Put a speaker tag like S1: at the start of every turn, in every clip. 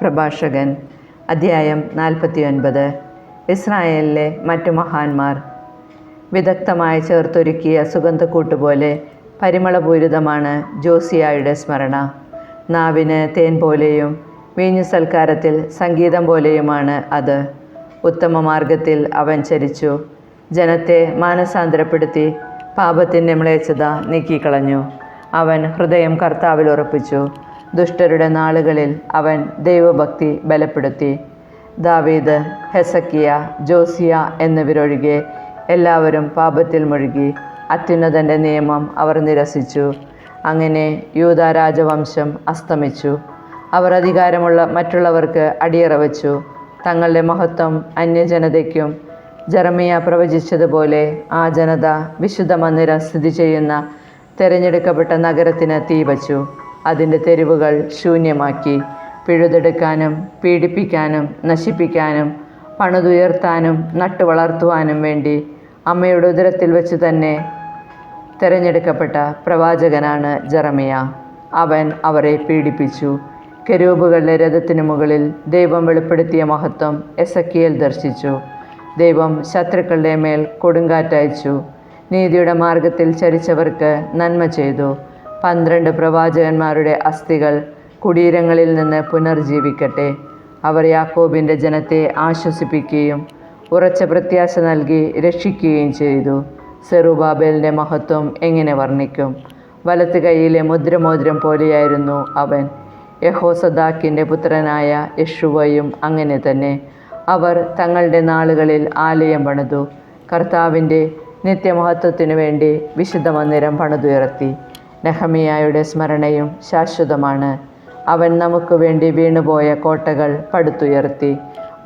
S1: പ്രഭാഷകൻ അധ്യായം നാൽപ്പത്തി ഒൻപത് ഇസ്രായേലിലെ മറ്റു മഹാന്മാർ. വിദഗ്ധമായി ചേർത്തൊരുക്കിയ സുഗന്ധക്കൂട്ടുപോലെ പരിമളപൂരിതമാണ് ജോസിയായുടെ സ്മരണ. നാവിന് തേൻ പോലെയും വീഞ്ഞു സൽക്കാരത്തിൽ സംഗീതം പോലെയുമാണ് അത്. ഉത്തമ മാർഗത്തിൽ അവൻ ചരിച്ചു. ജനത്തെ മാനസാന്തരപ്പെടുത്തി പാപത്തിന്റെ മ്ലേച്ഛത നീക്കിക്കളഞ്ഞു. അവൻ ഹൃദയം കർത്താവിൽ ഉറപ്പിച്ചു. ദുഷ്ടരുടെ നാളുകളിൽ അവൻ ദൈവഭക്തി ബലപ്പെടുത്തി. ദാവീദ് ഹെസക്കിയ ജോസിയ എന്നിവരൊഴികെ എല്ലാവരും പാപത്തിൽ മുഴുകി. അത്യുന്നതന്റെ നിയമം അവർ നിരസിച്ചു. അങ്ങനെ യൂത രാജവംശം അസ്തമിച്ചു. അവർ അധികാരമുള്ള മറ്റുള്ളവർക്ക് അടിയറ വച്ചു. തങ്ങളുടെ മഹത്വം അന്യജനതയ്ക്കും ജർമിയ പ്രവചിച്ചതുപോലെ ആ ജനത വിശുദ്ധ മന്ദിരം സ്ഥിതി ചെയ്യുന്ന തിരഞ്ഞെടുക്കപ്പെട്ട നഗരത്തിന് തീ വച്ചു. അതിന്റെ തെരുവുകൾ ശൂന്യമാക്കി. പിഴുതെടുക്കാനും പീഡിപ്പിക്കാനും നശിപ്പിക്കാനും പണിതുയർത്താനും നട്ടുവളർത്തുവാനും വേണ്ടി അമ്മയുടെ ഉദരത്തിൽ വെച്ച് തന്നെ തിരഞ്ഞെടുക്കപ്പെട്ട പ്രവാചകനാണ് ജറമിയ. അവൻ അവരെ പീഡിപ്പിച്ചു. കരൂപുകളുടെ രഥത്തിനു മുകളിൽ ദൈവം വെളിപ്പെടുത്തിയ മഹത്വം എസക്കിയേൽ ദർശിച്ചു. ദൈവം ശത്രുക്കളുടെ മേൽ കൊടുങ്കാറ്റയച്ചു. നീതിയുടെ മാർഗത്തിൽ ചരിച്ചവർക്ക് നന്മ ചെയ്തു. പന്ത്രണ്ട് പ്രവാചകന്മാരുടെ അസ്ഥികൾ കുടീരങ്ങളിൽ നിന്ന് പുനർജീവിക്കട്ടെ. അവർ യാക്കോബിന്റെ ജനത്തെ ആശ്വസിപ്പിക്കുകയും ഉറച്ച പ്രത്യാശ നൽകി രക്ഷിക്കുകയും ചെയ്തു. സെറുബാബേലിന്റെ മഹത്വം എങ്ങനെ വർണിക്കും? വലത്ത് കൈയിലെ മുദ്രമോതിരം പോലെയായിരുന്നു അവൻ. യഹോസദാക്കിന്റെ പുത്രനായ യഷുവയും അങ്ങനെ തന്നെ. അവർ തങ്ങളുടെ നാളുകളിൽ ആലയം പണിതു. കർത്താവിന്റെ നിത്യമഹത്വത്തിനു വേണ്ടി വിശുദ്ധ മന്ദിരം പണിതുയർത്തി. നെഹമിയായുടെ സ്മരണയും ശാശ്വതമാണ്. അവൻ നമുക്ക് വേണ്ടി വീണുപോയ കോട്ടകൾ പടുത്തുയർത്തി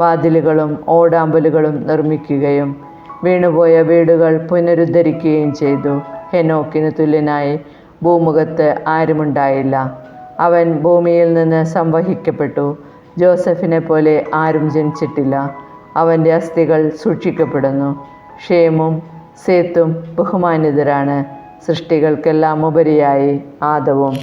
S1: വാതിലുകളും ഓടാമ്പലുകളും നിർമ്മിക്കുകയും വീണുപോയ വീടുകൾ പുനരുദ്ധരിക്കുകയും ചെയ്തു. ഹെനോക്കിന് തുല്യനായി ഭൂമുഖത്ത് ആരുമുണ്ടായില്ല. അവൻ ഭൂമിയിൽ നിന്ന് സംവഹിക്കപ്പെട്ടു. ജോസഫിനെ പോലെ ആരും ജനിച്ചിട്ടില്ല. അവന്റെ അസ്ഥികൾ സൂക്ഷിക്കപ്പെടുന്നു. ഷേമും സേത്തും ബഹുമാനിതരാണ്. സൃഷ്ടികൾക്കെല്ലാം ഉപരിയായി ആദവും